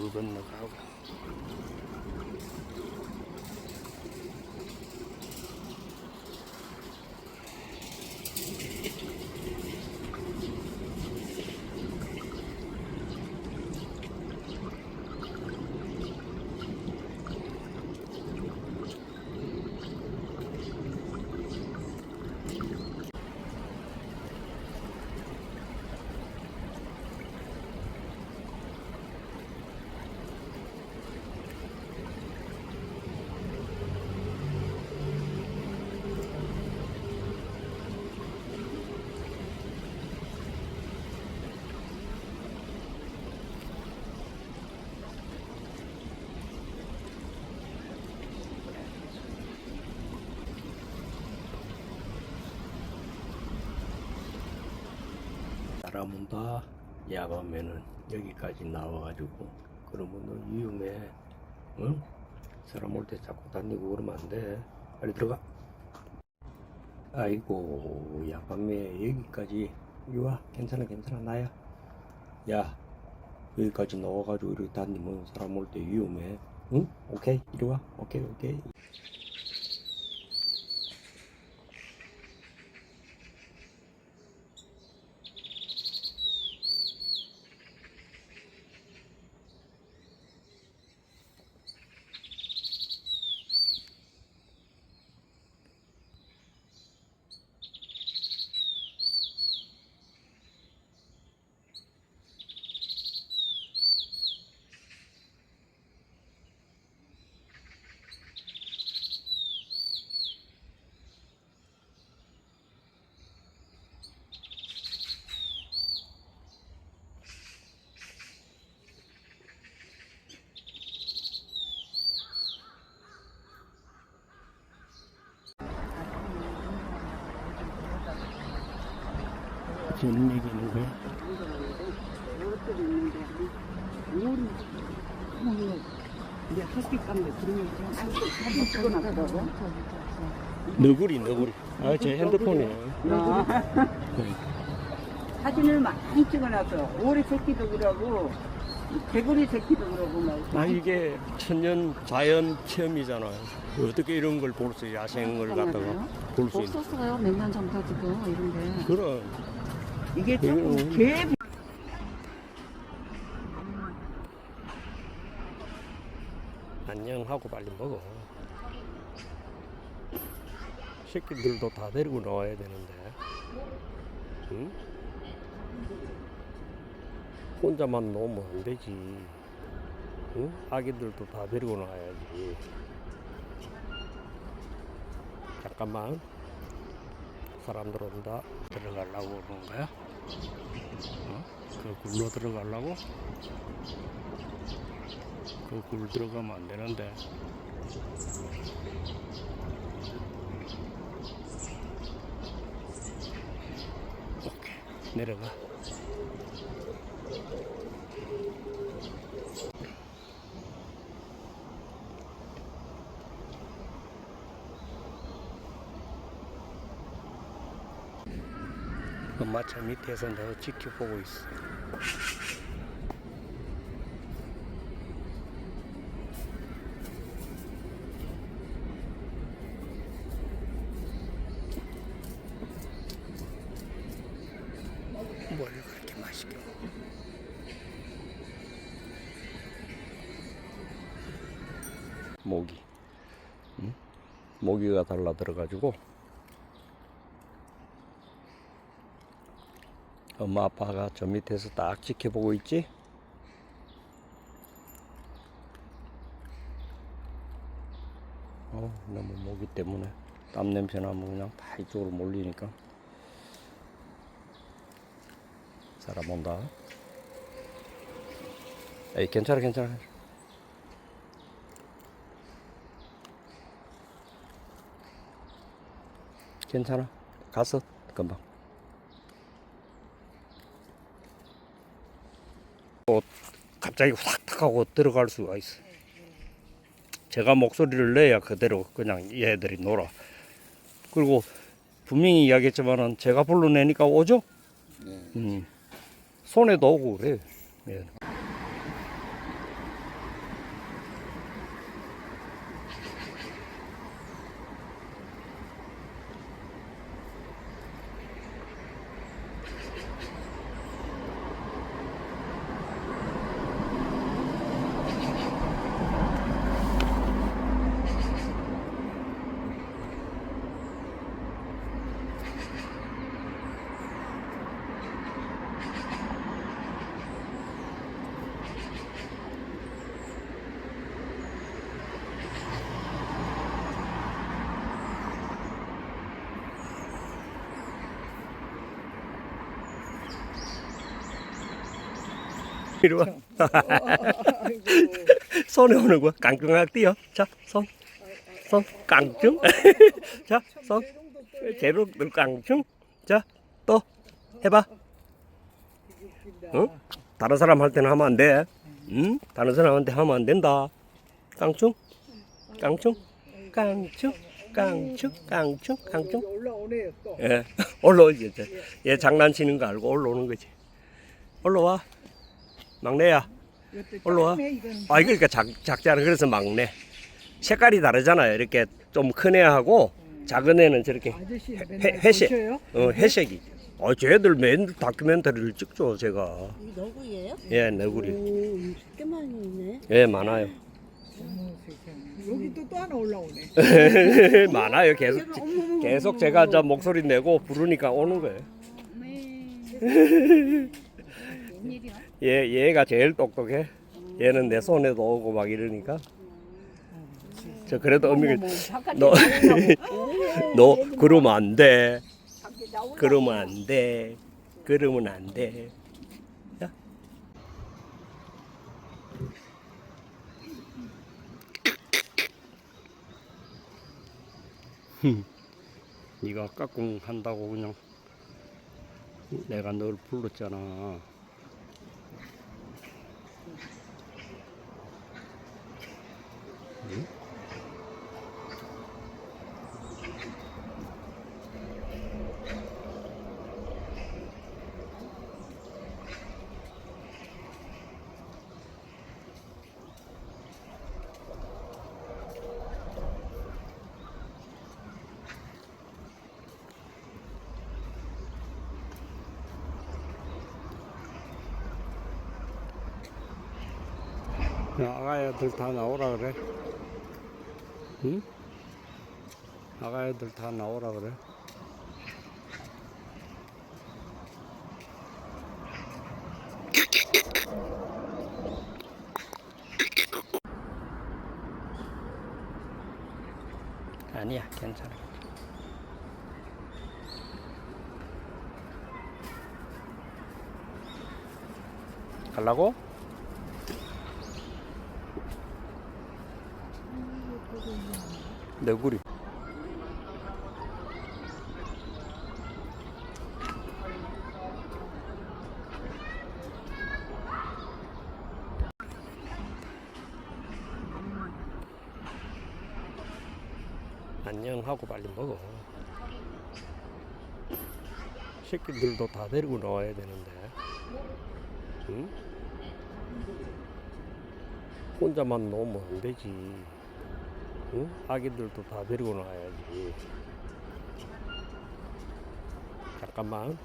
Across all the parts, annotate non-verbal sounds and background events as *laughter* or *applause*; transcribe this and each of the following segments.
Urbano Local. 사람은 다. 야밤에는 여기까지 나와가지고 그러면 너 위험해. 응? 사람 올 때 자꾸 다니고 그러면 안돼. 빨리 들어가. 아이고 야밤에 여기까지. 이리 와. 괜찮아 괜찮아. 나야. 야 여기까지 나와가지고 이렇게 다니면 사람 올 때 위험해. 응? 오케이. 이리 와. 오케이 오케이 무슨 얘기는 거야? 있는데 이제 그냥 사진 찍어놨더라고. 너구리 너구리 아 제 핸드폰이에요 네. 사진을 많이 찍어놨어. 오리 새끼도 그러고 개구리 새끼도 그러고 막. 아 이게 천년 자연 체험이잖아요. 어떻게 이런 걸 볼수 있어요? 야생을 갖다가 볼 수 있는. 없었어요. 몇 년 전까지도 이런데. 그런 이게 조금 개 안녕하고 빨리 먹어. 새끼들도 다 데리고 나와야 되는데. 응? 혼자만 놓으면 안 되지. 응? 아기들도 다 데리고 나와야지. 잠깐만. 사람들 온다. 들어가려고 그러는 거야? 어? 그 굴러 들어가려고? 그 굴 들어가면 안 되는데. 오케이. 내려가. 마차 밑에서 내가 지켜보고 있어. 뭘 그렇게 맛있게 먹어? 모기. 응? 모기가 달라 들어가지고 엄마 아빠가 저 밑에서 딱 지켜보고 있지? 어, 너무 모기 때문에 땀 냄새 나면 그냥 다 이쪽으로 몰리니까 사람 온다. 에이, 괜찮아, 괜찮아. 괜찮아. 갔어, 금방. 또 갑자기 확탁 하고 들어갈 수가 있어. 제가 목소리를 내야 그대로 그냥 얘들이 놀아. 그리고 분명히 이야기했지만은 제가 불러내니까 오죠? 음. 손에도 오고 그래. 예. 이리 와. *laughs* 손에 오는 거야. 깡깡하게 뛰어. 자, 손. 손, 깡충. *laughs* 자, 손. 제로 늘 깡충. 자, 또 해봐. 응? 다른 사람 할 때는 하면 안 돼. 응? 다른 사람한테 하면 안 된다. 깡충. 깡충. 깡충. 깡충. 깡충. 깡충. 올라오네요 또. 예, *laughs* 올라오지. 얘 장난치는 거 알고 올라오는 거지. 올라와. 막내야. 올라와. 아, 그러니까 작, 작잖아. 그래서 막내. 색깔이 다르잖아요. 이렇게 좀 큰 애하고 작은 애는 저렇게 회, 회색. 어, 회색이. 어, 쟤들 맨 다큐멘터리를 찍죠, 제가. 이 너구리예요? 예, 너구리. 오, 꽤 많이 있네. 예, 많아요. 여기 또 또 하나 올라오네. *laughs* 많아요. 계속 계속 제가 저 목소리 내고 부르니까 오는 거예요. *laughs* 얘 얘가 제일 똑똑해. 얘는 내 손에도 오고 막 이러니까. 저 그래도 어미가 너, 너 그러면 안 돼. 그러면 안 돼. 그러면 안 돼. 야. *laughs* 네가 까꿍 한다고 그냥 내가 널 불렀잖아. 응? 아가애들 다 나오라 그래. 응? 아가애들 다 나오라 그래. 아니야, 괜찮아. 갈라고? 너구리. 안녕하고 빨리 먹어. 새끼들도 다 데리고 나와야 되는데. 응? 혼자만 놓으면 안 되지. 응? 아기들도 다 데리고 나와야지. 잠깐만.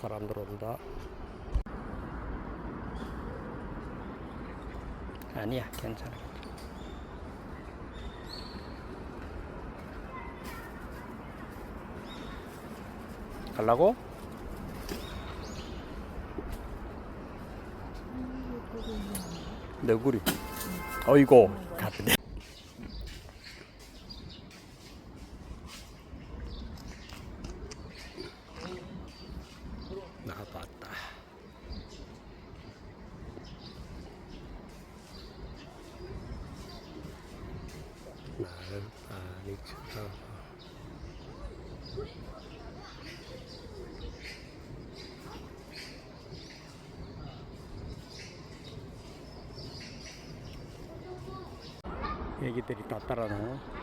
사람들 온다. 아니야, 괜찮아. 갈라고? 너구리. 어이고, 가쁘네. 애기들이 다 따라 나와.